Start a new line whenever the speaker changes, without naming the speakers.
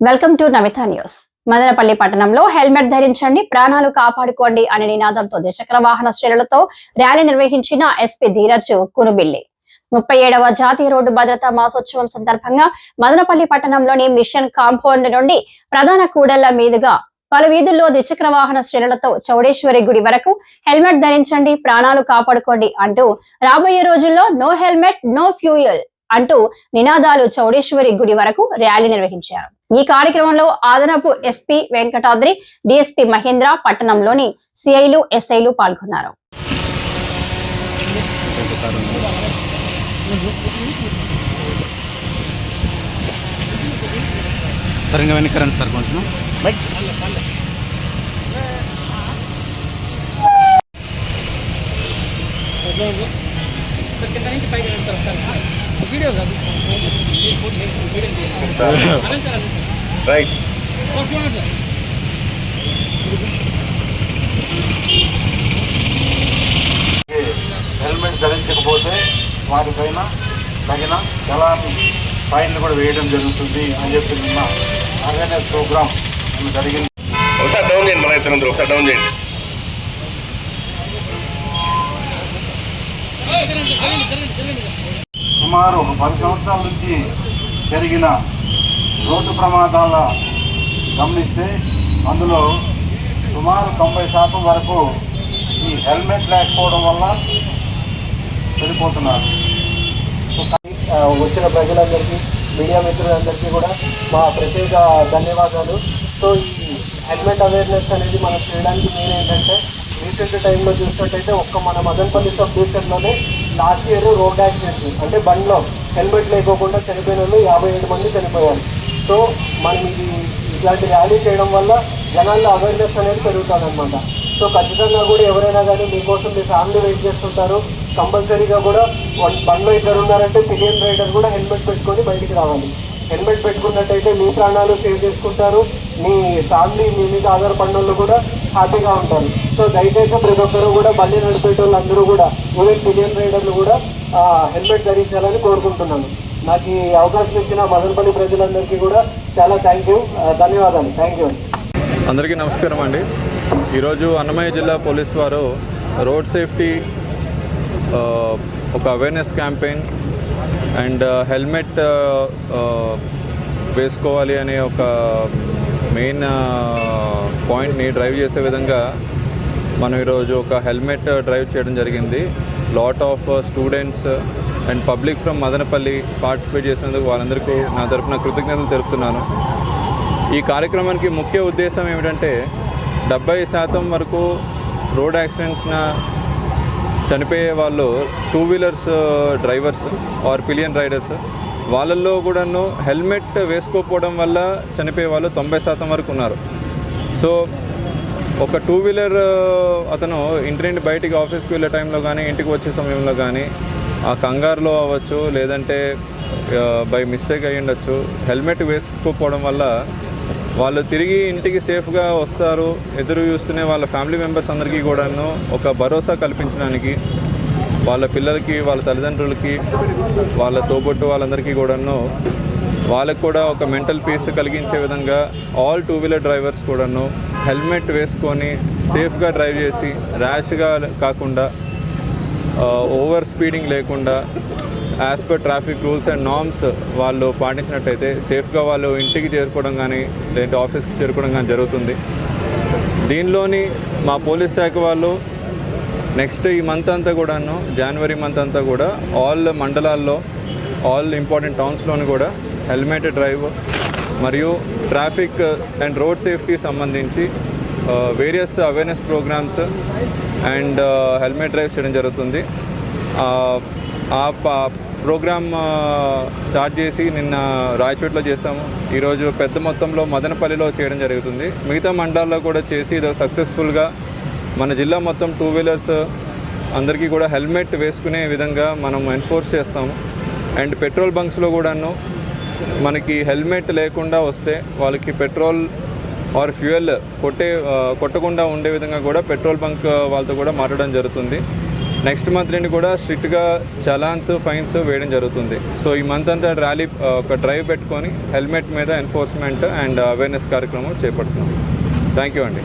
Welcome to Namitha news. Madanapalle పట్టణంలో helmet ధరించండి ప్రాణాలు కాపాడుకోండి అనే నినాదంతో ద్విచక్ర వాహన శ్రేణులతో ర్యాలీ నిర్వహించిన ఎస్పీ ధీరజ్ కునుబిల్లి ముప్పై ఏడవ జాతీయ రోడ్డు భద్రతా మాసోత్సవం సందర్భంగా మదనపల్లి పట్టణంలోని మిషన్ కాంపౌండ్ నుండి ప్రధాన కూడళ్ళ మీదుగా పలు వీధుల్లో ద్విచక్ర వాహన శ్రేణులతో చౌడేశ్వరి గుడి వరకు హెల్మెట్ ధరించండి ప్రాణాలు కాపాడుకోండి అంటూ రాబోయే రోజుల్లో నో హెల్మెట్ నో ఫ్యూయల్ అంటూ నినాదాలు చౌడేశ్వరి గుడి వరకు ర్యాలీ నిర్వహించారు. ఈ కార్యక్రమంలో అదనపు ఎస్పీ వెంకటాద్రి డిఎస్పీ మహేంద్ర పట్టణంలోని సిఐలు ఎస్ఐలు పాల్గొన్నారు.
సరిగ్గా వెనకరండి సార్ కొంచెం.
రైట్. హెల్మెట్ ధరించకపోతే వారిపైన తగిన చలాన్ని ఫైన్లు కూడా వేయడం జరుగుతుంది అని చెప్పి నిన్న అవేర్నెస్ ప్రోగ్రామ్ జరిగింది.
ఒకసారి డౌన్ చేయండి మన ఇద్దరు ఒకసారి డౌన్ చేయండి.
సుమారు ఒక పది సంవత్సరాల నుంచి జరిగిన రోడ్డు ప్రమాదాల గమనిస్తే అందులో సుమారు తొంభై శాతం వరకు ఈ హెల్మెట్ లేకపోవడం వల్ల
వెళ్ళిపోతున్నారు వచ్చిన ప్రజలందరికీ మీడియా మిత్రులందరికీ కూడా మా ప్రత్యేక ధన్యవాదాలు. సో ఈ హెల్మెట్ అవేర్నెస్ అనేది మనం చేయడానికి మెయిన్ ఏంటంటే రీసెంట్ టైంలో చూసినట్టయితే ఒక్క మన మదనపల్లి సబ్ డివిజన్లోనే లాస్ట్ ఇయర్ రోడ్ యాక్సిడెంట్. అంటే బండ్లో హెల్మెట్ లేకోకుండా చనిపోయిన వాళ్ళు యాభై ఏడు మంది చనిపోయారు. సో మనం ఇది ఇట్లాంటి ర్యాలీ చేయడం వల్ల జనాల్లో అవేర్నెస్ అనేది పెరుగుతుందన్నమాట. సో ఖచ్చితంగా కూడా ఎవరైనా కానీ మీకోసం మీ ఫ్యామిలీ వెయిట్ చేస్తుంటారు. కంపల్సరీగా కూడా వన్- బండ్లో ఇద్దరు ఉన్నారంటే పిలియన్ రైడర్ కూడా హెల్మెట్ పెట్టుకొని బయటికి రావాలి. హెల్మెట్ పెట్టుకున్నట్టయితే మీ ప్రాణాలు సేవ్ చేసుకుంటారు. మీ ఫ్యామిలీ మీ మీద ఆధారపడిన వాళ్ళు కూడా హ్యాపీగా ఉంటారు. సో దయచేసి ప్రతి ఒక్కరు కూడా బండి నడిపే వాళ్ళందరూ కూడా ఈవెన్ పిలియన్ రైడర్లు కూడా హెల్మెట్ ధరించాలని కోరుకుంటున్నాను. నాకు ఈ అవకాశం ఇచ్చిన మదనపల్లి ప్రజలందరికీ కూడా చాలా థ్యాంక్ యూ ధన్యవాదాలు. థ్యాంక్ యూ
అందరికీ నమస్కారం అండి. ఈరోజు అన్నమయ్య జిల్లా పోలీస్ వారు రోడ్ సేఫ్టీ ఒక అవేర్నెస్ క్యాంపెయిన్ అండ్ హెల్మెట్ వేసుకోవాలి అనే ఒక మెయిన్ పాయింట్ని డ్రైవ్ చేసే విధంగా మనం ఈరోజు ఒక హెల్మెట్ డ్రైవ్ చేయడం జరిగింది. Lot of students and public from Madanapalle participate చేసినందుకు వాళ్ళందరికీ నా తరఫున కృతజ్ఞతలు తెలుపుతున్నాను. ఈ కార్యక్రమానికి ముఖ్య ఉద్దేశం ఏమిటంటే డెబ్బై శాతం వరకు రోడ్ యాక్సిడెంట్స్న చనిపోయే వాళ్ళు two wheelers drivers or pillion riders వాళ్ళల్లో కూడాను హెల్మెట్ వేసుకోకపోవడం వల్ల చనిపోయే వాళ్ళు తొంభై శాతం వరకు ఉన్నారు. సో ఒక టూ వీలర్ అతను ఇంటి నుండి బయటికి ఆఫీస్కి వెళ్ళే టైంలో కానీ ఇంటికి వచ్చే సమయంలో కానీ ఆ కంగారులో అవ్వచ్చు లేదంటే బై మిస్టేక్ అయ్యి ఉండొచ్చు. హెల్మెట్ వేసుకోకపోవడం వల్ల వాళ్ళు తిరిగి ఇంటికి సేఫ్గా వస్తారు. ఎదురు చూస్తూనే వాళ్ళ ఫ్యామిలీ మెంబర్స్ అందరికీ కూడాను ఒక భరోసా కల్పించడానికి వాళ్ళ పిల్లలకి వాళ్ళ తల్లిదండ్రులకి వాళ్ళ తోబొట్టు వాళ్ళందరికీ కూడాను వాళ్ళకు కూడా ఒక మెంటల్ పీస్ కలిగించే విధంగా ఆల్ టూ వీలర్ డ్రైవర్స్ కూడాను హెల్మెట్ వేసుకొని సేఫ్గా డ్రైవ్ చేసి ర్యాష్గా కాకుండా ఓవర్ స్పీడింగ్ లేకుండా as per traffic rules and norms వాళ్ళు పాటించినట్టయితే సేఫ్గా వాళ్ళు ఇంటికి చేరుకోవడం కానీ లేదంటే ఆఫీస్కి చేరుకోవడం కానీ జరుగుతుంది. దీనిలోని మా పోలీస్ శాఖ వాళ్ళు నెక్స్ట్ ఈ మంత్ అంతా కూడాను జనవరి మంత్ అంతా కూడా ఆల్ మండలాల్లో ఆల్ ఇంపార్టెంట్ టౌన్స్లోని కూడా హెల్మెట్ డ్రైవ్ మరియు ట్రాఫిక్ అండ్ రోడ్ సేఫ్టీ సంబంధించి various awareness programmes and helmet drive చేయడం జరుగుతుంది. ఆ, ప్రోగ్రామ్ స్టార్ట్ చేసి నిన్న రాయచోట్లో చేసాము ఈరోజు పెద్ద మొత్తంలో మదనపల్లిలో చేయడం జరుగుతుంది. మిగతా మండలాల్లో కూడా చేసి ఇది సక్సెస్ఫుల్గా మన జిల్లా మొత్తం టూ వీలర్స్ అందరికీ కూడా హెల్మెట్ వేసుకునే విధంగా మనం ఎన్ఫోర్స్ చేస్తాము. అండ్ పెట్రోల్ బంక్స్లో కూడాను మనకి హెల్మెట్ లేకుండా వస్తే వాళ్ళకి పెట్రోల్ ఆర్ ఫ్యూయల్ కొట్టే కొట్టకుండా ఉండే విధంగా కూడా పెట్రోల్ బంక్ వాళ్ళతో కూడా మాట్లాడడం జరుగుతుంది. నెక్స్ట్ మంత్ నుండి కూడా స్ట్రిక్ట్గా చలాన్స్ ఫైన్స్ వేయడం జరుగుతుంది. సో ఈ మంత్ అంతా ర్యాలీ ఒక డ్రైవ్ పెట్టుకొని హెల్మెట్ మీద ఎన్ఫోర్స్మెంట్ అండ్ అవేర్నెస్ కార్యక్రమం చేపడుతున్నాం. థ్యాంక్ యూ అండి.